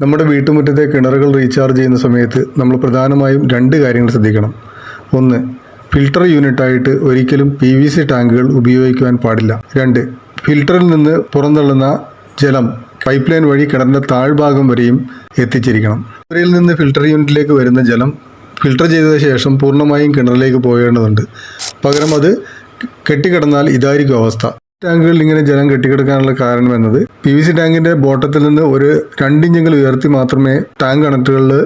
നമ്മുടെ വീട്ടുമുറ്റത്തെ കിണറുകൾ റീചാർജ് ചെയ്യുന്ന സമയത്ത് നമ്മൾ പ്രധാനമായും രണ്ട് കാര്യങ്ങൾ ശ്രദ്ധിക്കണം. ഒന്ന് ഫിൽട്ടർ യൂണിറ്റായിട്ട് ഒരിക്കലും പി വി സി ടാങ്കുകൾ ഉപയോഗിക്കുവാൻ പാടില്ല. രണ്ട് ഫിൽട്ടറിൽ നിന്ന് പുറന്തള്ളുന്ന ജലം പൈപ്പ് ലൈൻ വഴി കിണറിന്റെ താഴ്ഭാഗം വരെയും എത്തിച്ചിരിക്കണം. കിണറിൽ നിന്ന് ഫിൽട്ടർ യൂണിറ്റിലേക്ക് വരുന്ന ജലം ഫിൽട്ടർ ചെയ്ത ശേഷം പൂർണമായും കിണറിലേക്ക് പോകേണ്ടതുണ്ട്. പകരം അത് കെട്ടിക്കിടന്നാൽ ഇതായിരിക്കും അവസ്ഥ. ടാങ്കുകളിൽ ഇങ്ങനെ ജലം കെട്ടിക്കിടക്കാനുള്ള കാരണം എന്നത് പി വി സി ടാങ്കിന്റെ ബോട്ടത്തിൽ നിന്ന് ഒരു രണ്ടിഞ്ചെങ്കിലും ഉയർത്തി മാത്രമേ ടാങ്ക് കണക്ടറുകളിൽ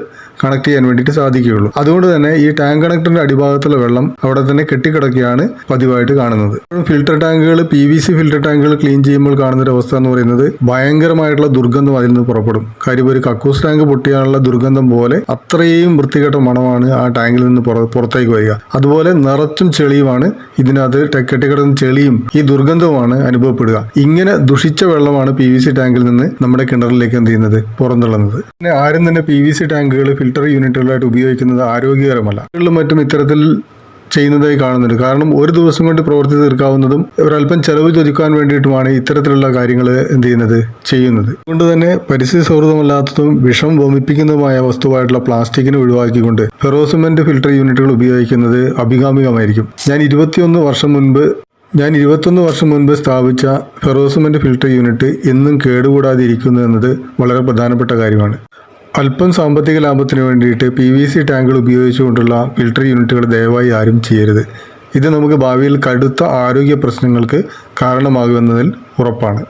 കണക്ട് ചെയ്യാൻ വേണ്ടിയിട്ട് സാധിക്കുകയുള്ളൂ. അതുകൊണ്ട് തന്നെ ഈ ടാങ്ക് കണക്ടറിന്റെ അടിഭാഗത്തുള്ള വെള്ളം അവിടെ തന്നെ കെട്ടിക്കിടക്കുകയാണ് പതിവായിട്ട് കാണുന്നത്. ഫിൽട്ടർ ടാങ്കുകൾ പി വി സി ഫിൽട്ടർ ടാങ്കുകൾ ക്ലീൻ ചെയ്യുമ്പോൾ കാണുന്ന ഒരു അവസ്ഥ എന്ന് പറയുന്നത് ഭയങ്കരമായിട്ടുള്ള ദുർഗന്ധം അതിൽ നിന്ന് പുറപ്പെടും. കാര്യം ഒരു കക്കൂസ് ടാങ്ക് പൊട്ടിയാനുള്ള ദുർഗന്ധം പോലെ അത്രയും വൃത്തികെട്ട മണമാണ് ആ ടാങ്കിൽ നിന്ന് പുറത്തേക്ക് വരിക. അതുപോലെ നിറച്ചും ചെളിയുമാണ് ഇതിനകത്ത് കെട്ടിക്കിടന്ന ചെളിയും ഈ ദുർഗന്ധവുമാണ് അനുഭവപ്പെടുക. ഇങ്ങനെ ദുഷിച്ച വെള്ളമാണ് പി വി സി ടാങ്കിൽ നിന്ന് നമ്മുടെ കിണറിലേക്ക് എന്ത് ചെയ്യുന്നത്? പുറന്തള്ളുന്നത്. പിന്നെ ആരും തന്നെ പി വി സി ടാങ്കുകൾ ഫിൽട്ടർ യൂണിറ്റുകളായിട്ട് ഉപയോഗിക്കുന്നത് ആരോഗ്യകരമല്ല. മറ്റും ഇത്തരത്തിൽ ചെയ്യുന്നതായി കാണുന്നുണ്ട്. കാരണം ഒരു ദിവസം കൊണ്ട് പ്രവർത്തി തീർക്കാവുന്നതും ഒരല്പം ചെലവ് ചൊരുക്കാൻ വേണ്ടിയിട്ടുമാണ് ഇത്തരത്തിലുള്ള കാര്യങ്ങൾ എന്ത് ചെയ്യുന്നത്? ചെയ്യുന്നത്. അതുകൊണ്ട് തന്നെ പരിസ്ഥിതി സൗഹൃദമല്ലാത്തതും വിഷം വമിപ്പിക്കുന്നതുമായ വസ്തുവായിട്ടുള്ള പ്ലാസ്റ്റിക്കിനെ ഒഴിവാക്കിക്കൊണ്ട് ഫെറോസിമെന്റ് ഫിൽട്ടർ യൂണിറ്റുകൾ ഉപയോഗിക്കുന്നത് അഭികാമികമായിരിക്കും ഞാൻ ഇരുപത്തിയൊന്ന് വർഷം മുൻപ് ഞാൻ ഇരുപത്തൊന്ന് വർഷം മുൻപ് സ്ഥാപിച്ച ഫെറോസിമെന്റ് ഫിൽട്ടർ യൂണിറ്റ് എന്നും കേടുകൂടാതെ ഇരിക്കുന്നു എന്നത് വളരെ പ്രധാനപ്പെട്ട കാര്യമാണ്. അല്പം സാമ്പത്തിക ലാഭത്തിന് വേണ്ടിയിട്ട് പി വി സി ടാങ്കുകൾ ഉപയോഗിച്ചുകൊണ്ടുള്ള ഫിൽട്ടർ യൂണിറ്റുകൾ ദയവായി ആരും ചെയ്യരുത്. ഇത് നമുക്ക് ഭാവിയിൽ കടുത്ത ആരോഗ്യ പ്രശ്നങ്ങൾക്ക് കാരണമാകുമെന്നതിൽ ഉറപ്പാണ്.